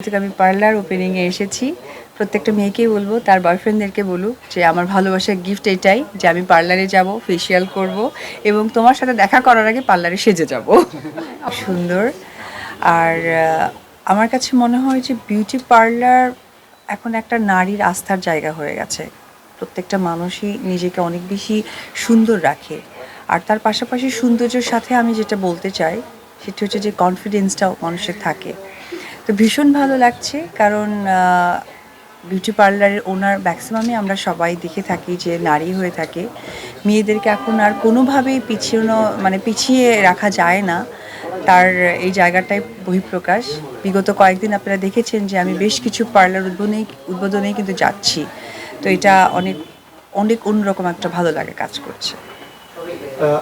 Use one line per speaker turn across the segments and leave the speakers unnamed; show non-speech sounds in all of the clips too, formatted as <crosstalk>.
আমি পার্লার ওপেনিংয়ে এসেছি। প্রত্যেকটা মেয়েকেই বলব, তার বয়ফ্রেন্ডদেরকে বলুক যে আমার ভালোবাসার গিফট এটাই যে আমি পার্লারে যাব ফেসিয়াল করব এবং তোমার সাথে দেখা করার আগে পার্লারে সেজে যাব। সুন্দর। আর আমার কাছে মনে হয় যে বিউটি পার্লার এখন একটা নারীর আস্থার জায়গা হয়ে গেছে। প্রত্যেকটা মানুষই নিজেকে অনেক বেশি সুন্দর রাখে। আর তার পাশাপাশি সৌন্দর্যের সাথে আমি যেটা বলতে চাই, সেটা হচ্ছে যে কনফিডেন্সটাও মানুষের থাকে। তো ভীষণ ভালো লাগছে, কারণ বিউটি পার্লারের ওনার ম্যাক্সিমামই আমরা সবাই দেখে থাকি যে নারী হয়ে থাকে। মেয়েদেরকে এখন আর কোনোভাবেই পিছিয়ে মানে পিছিয়ে রাখা যায় না। তার এই জায়গাটায় বহিঃপ্রকাশ। বিগত কয়েকদিন আপনারা দেখেছেন যে আমি বেশ কিছু পার্লার উদ্বোধনে উদ্বোধনেই কিন্তু যাচ্ছি। তো এটা অনেক অনেক অন্যরকম একটা ভালো লাগে কাজ করছে।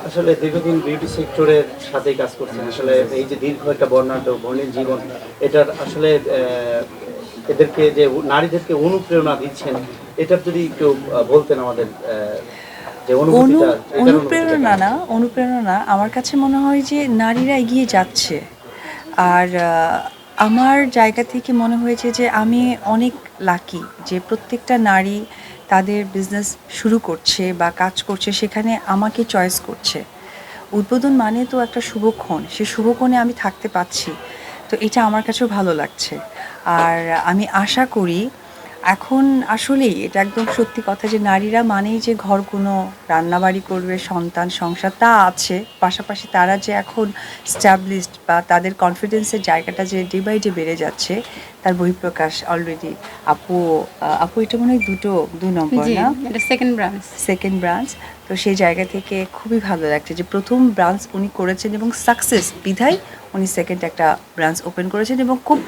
আসলে দীর্ঘদিন বিউটি সেক্টরের সাথে কাজ করছেন। আসলে এই যে দীর্ঘ একটা বর্ণাঢ্য বর্ণের জীবন এটার আসলে এদেরকে যে নারীদেরকে অনুপ্রেরণা দিচ্ছেন এটার যদি আহ, বলতেন আমাদের
অনুপ্রেরণা না অনুপ্রেরণা আমার কাছে মনে হয় যে নারীরা এগিয়ে যাচ্ছে। আর আমার জায়গা থেকে মনে হয়েছে যে আমি অনেক লাকি যে প্রত্যেকটা নারী তাদের বিজনেস শুরু করছে বা কাজ করছে, সেখানে আমাকে চয়েস করছে। উদ্বোধন মানে তো একটা শুভক্ষণ সে শুভক্ষণে আমি থাকতে পাচ্ছি তো এটা আমার কাছেও ভালো লাগছে। আর আমি আশা করি এখন আসলেই এটা একদম সত্যি কথা যে নারীরা মানেই যে ঘর কোনো রান্নাবাড়ি করবে সন্তান সংসার তা আছে। পাশাপাশি তারা যে এখন স্ট্যাবলিশড বা তাদের কনফিডেন্সের জায়গাটা যে ডে বাই ডে বেড়ে যাচ্ছে তার বহিঃপ্রকাশ অলরেডি আপু আপু এটা মনে হয় দুটো দুই নম্বর না?
এটা সেকেন্ড ব্রাঞ্চ
সেকেন্ড ব্রাঞ্চ তো সেই জায়গা থেকে খুবই ভালো লাগছে যে প্রথম ব্রাঞ্চ উনি করেছেন এবং সাকসেস বিধায় উনি সেকেন্ড একটা ব্রাঞ্চ ওপেন করেছেন এবং খুব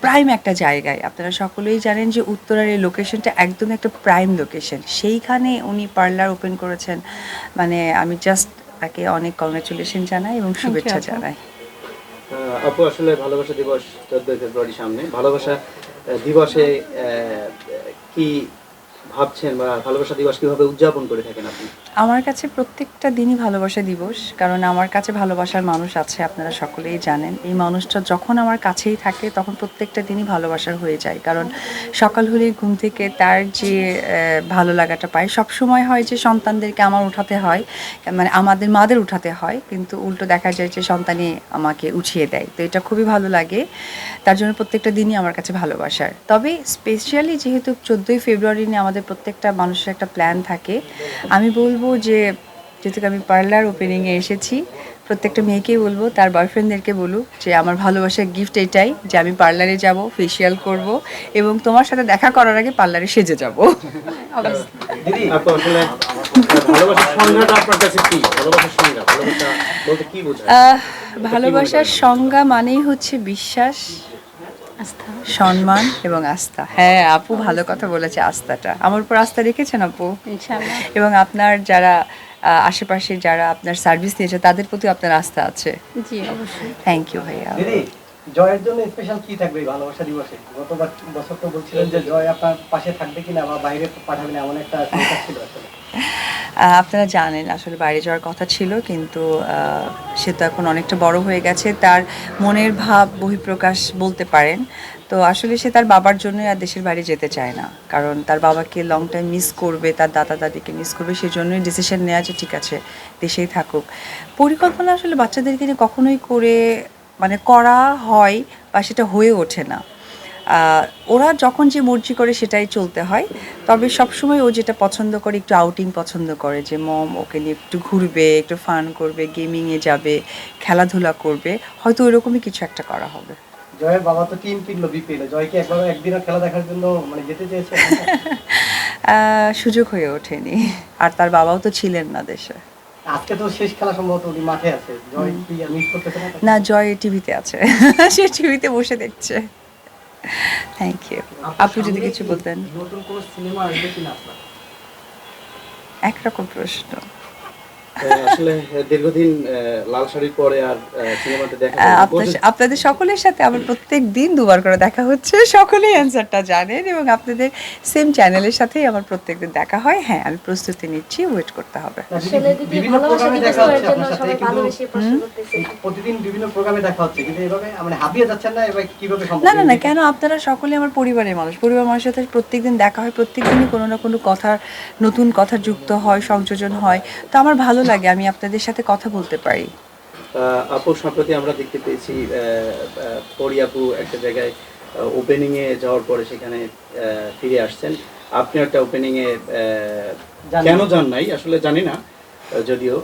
প্রাইম একটা জায়গায়। আপনারা সকলেই জানেন যে উত্তরার এই লোকেশনটা একদম একটা প্রাইম লোকেশন সেইখানে উনি পার্লার ওপেন করেছেন। মানে আমি জাস্ট তাকে অনেক কংগ্রেচুলেশন জানাই এবং শুভেচ্ছা জানাই।
আহ, আপু আসলে ভালোবাসা দিবস চোদ্দই ফেব্রুয়ারি সামনে। ভালোবাসা দিবসে আহ, কি ভাবছেন বা ভালোবাসা দিবস কীভাবে উদযাপন করে থাকেন আপনি?
আমার কাছে প্রত্যেকটা দিনই ভালোবাসা দিবস, কারণ আমার কাছে ভালোবাসার মানুষ আছে, আপনারা সকলেই জানেন। এই মানুষটা যখন আমার কাছেই থাকে, তখন প্রত্যেকটা দিনই ভালোবাসার হয়ে যায়। কারণ সকাল হলেই ঘুম থেকে তার যে ভালো লাগাটা পায়। সব সময় হয় যে, সন্তানদেরকে আমার উঠাতে হয় মানে আমাদের মাদের উঠাতে হয়, কিন্তু উল্টো দেখা যায় যে, সন্তানই আমাকে উঠিয়ে দেয়। তো এটা খুবই ভালো লাগে। তার জন্য প্রত্যেকটা দিনই আমার কাছে ভালোবাসার। তবে স্পেশালি যেহেতু চোদ্দোই ফেব্রুয়ারি নিয়ে আমাদের প্রত্যেকটা মানুষের একটা প্ল্যান থাকে, আমি বলব যে যেহেতু আমি পার্লার ওপেনিংয়ে এসেছি প্রত্যেকটা মেয়েকেই বলব তার বয়ফ্রেন্ডদেরকে বলুক যে আমার ভালোবাসার গিফট এটাই যে আমি পার্লারে যাব ফেসিয়াল করব এবং তোমার সাথে দেখা করার আগে পার্লারে সেজে যাব।
ভালোবাসার সংজ্ঞা
মানেই হচ্ছে বিশ্বাস। সম্মান এবং আস্থা। হ্যাঁ আপু ভালো কথা বলেছে আস্থাটা। আমার উপর আস্থা রেখেছেন আপু? এবং আপনার যারা আশেপাশে যারা আপনার সার্ভিস দিয়েছে তাদের প্রতি আপনার আস্থা আছে?
জি অবশ্যই।
থ্যাংক ইউ ভাইয়া।
দিদি জয়ের জন্য স্পেশাল কি থাকবে এই ভালোবাসা দিবসে? গতবার বছর তো বলছিলেন যে জয় আপনার পাশে থাকবে কিনা বা বাইরে পাঠাবেন এমন একটা চিন্তা ছিল আসলে। <laughs>
আপনারা জানেন আসলে বাইরে যাওয়ার কথা ছিল, কিন্তু সে তো এখন অনেকটা বড় হয়ে গেছে। তার মনের ভাব, বহিঃপ্রকাশ বলতে পারেন। তো আসলে সে তার বাবার জন্য আর দেশের বাইরে যেতে চায় না। কারণ তার বাবাকে লং টাইম মিস করবে, তার দাদা দাদিকে মিস করবে, সেই জন্যই ডিসিশন নেওয়া যে ঠিক আছে, দেশেই থাকুক। পরিকল্পনা আসলে বাচ্চাদেরকে কখনোই করে মানে করা হয় বা সেটা হয়ে ওঠে না। ওরা যখন যে মর্জি করে সেটাই চলতে হয়। তবে সবসময় ও যেটা পছন্দ করে একটু আউটিং পছন্দ করে যে মম ওকে নিয়ে একটু ঘুরবে একটু ফান করবে গেমিংয়ে যাবে খেলাধুলা করবে। হয়তো ওইরকমই কিছু একটা করা হবে।
জয়ের বাবা তো টিম কিনলো বিপিএল জয় কি একবার একদিনও খেলা দেখার জন্য মানে যেতে চেয়েছে? <laughs>
আহ, সুযোগ হয়ে ওঠেনি। আর তার বাবাও তো ছিলেন না দেশে।
আজকে তো শেষ খেলা সম্ভবত উনি মাঠে আছে। জয় কি মিস করতেছে না?
না জয় টিভিতে আছে। <laughs> সে টিভিতে বসে দেখছে। থ্যাংক ইউ আপনি যদি কিছু বলতেন?
নতুন কোনো সিনেমা আসবে কিনা আপনার?
একরকম প্রশ্ন।
আসলে দীর্ঘদিন লাল শাড়ির পরে আর সিনেমাতে দেখা
আহ,
যায়নি।
আপনার আপনাদের সকলের সাথে আমার প্রত্যেক দিন দুবার করে দেখা হচ্ছে সকলেই অ্যান্সারটা জানেন এবং আপনাদের সেম চ্যানেলের সাথেই আমার প্রত্যেকদিন দেখা হয়। হ্যাঁ আমি প্রস্তুতি নিচ্ছি ওয়েট করতে হবে।
না, মানে না এবার কীভাবে সম্ভব?
না না না কেন আপনারা সকলে আমার পরিবারের মানুষ। পরিবার মানুষের সাথে প্রত্যেকদিন দেখা হয় প্রত্যেকদিনই কোনো না কোনো কথার নতুন কথা যুক্ত হয় সংযোজন হয়। তো আমার ভালো লাগে আমি আপনাদের সাথে কথা বলতে পারি।
আহ, আপু সম্প্রতি আমরা দেখতে পেয়েছি আহ, আহ, পরি আপু একটা জায়গায় ওপেনিং এ যাওয়ার পরে সেখানে আহ, ফিরে আসছেন। আপনি একটা ওপেনিং এ আহ, কেন
জান
যান নাই? আসলে জানি না যদিও।